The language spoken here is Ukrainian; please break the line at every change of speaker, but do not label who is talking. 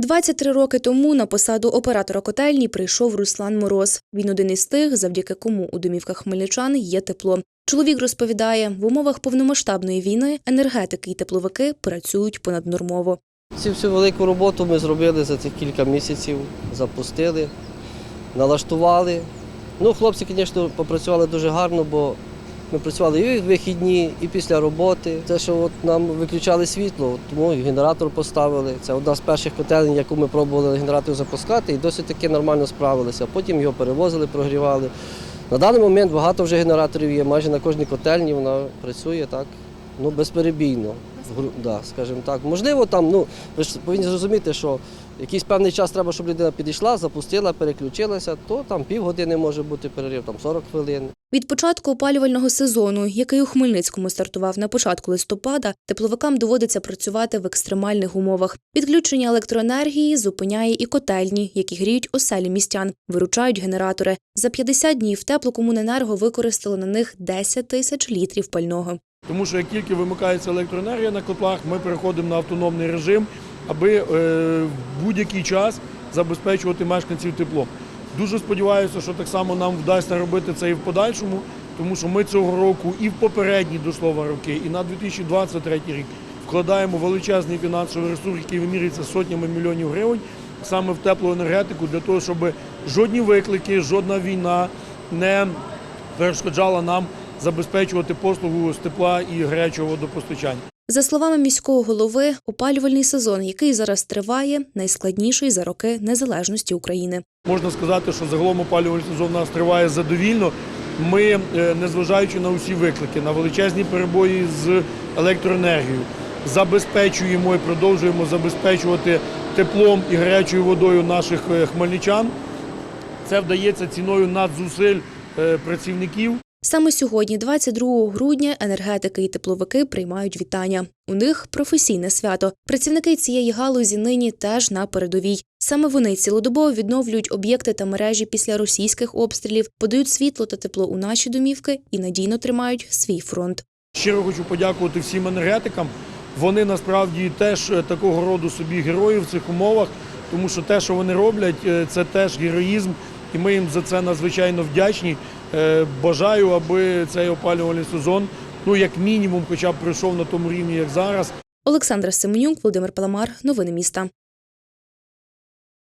23 роки тому на посаду оператора котельні прийшов Руслан Мороз. Він один із тих, завдяки кому у домівках хмельничан є тепло. Чоловік розповідає, в умовах повномасштабної війни енергетики і тепловики працюють понаднормово.
Цю всю велику роботу ми зробили за цих кілька місяців, запустили, налаштували. Ну, хлопці, звісно, попрацювали дуже гарно, бо ми працювали і в вихідні, і після роботи. Те, що от нам виключали світло, тому генератор поставили. Це одна з перших котелень, яку ми пробували генератор запускати, і досить таки нормально справилися. Потім його перевозили, прогрівали. На даний момент багато вже генераторів є, майже на кожній котельні вона працює так, ну, безперебійно. Да, скажімо так. Можливо, там, ну, ви ж повинні зрозуміти, що якийсь певний час треба, щоб людина підійшла, запустила, переключилася, то там півгодини може бути перерив, там 40 хвилин.
Від початку опалювального сезону, який у Хмельницькому стартував на початку листопада, тепловикам доводиться працювати в екстремальних умовах. Підключення електроенергії зупиняє і котельні, які гріють оселі містян, виручають генератори. За 50 днів теплокомуненерго використало на них 10 тисяч літрів пального.
Тому що як тільки вимикається електроенергія на котлах, ми переходимо на автономний режим, аби е, в будь-який час забезпечувати мешканців теплом. Дуже сподіваюся, що так само нам вдасться робити це і в подальшому, тому що ми цього року і в попередні до слова роки, і на 2023 рік вкладаємо величезний фінансовий ресурс, який вимірюється сотнями мільйонів гривень саме в теплу енергетику, для того, щоб жодні виклики, жодна війна не перешкоджала нам забезпечувати послугу з тепла і гарячого водопостачання.
За словами міського голови, опалювальний сезон, який зараз триває, найскладніший за роки незалежності України.
Можна сказати, що загалом опалювальний сезон у нас триває задовільно. Ми, е, незважаючи на усі виклики, на величезні перебої з електроенергією, забезпечуємо і продовжуємо забезпечувати теплом і гарячою водою наших е, хмельничан. Це вдається ціною надзусиль е, працівників.
Саме сьогодні, 22 грудня, енергетики і тепловики приймають вітання. У них професійне свято. Працівники цієї галузі нині теж на передовій. Саме вони цілодобово відновлюють об'єкти та мережі після російських обстрілів, подають світло та тепло у наші домівки і надійно тримають свій фронт.
Щиро хочу подякувати всім енергетикам. Вони насправді теж е, такого роду собі герої в цих умовах, тому що те, що вони роблять, е, це теж героїзм, і ми їм за це надзвичайно вдячні. Е, Бажаю, аби цей опалювальний сезон, ну як мінімум, хоча б пройшов на тому рівні, як зараз.
Олександра Семенюк, Володимир Паламар. Новини міста.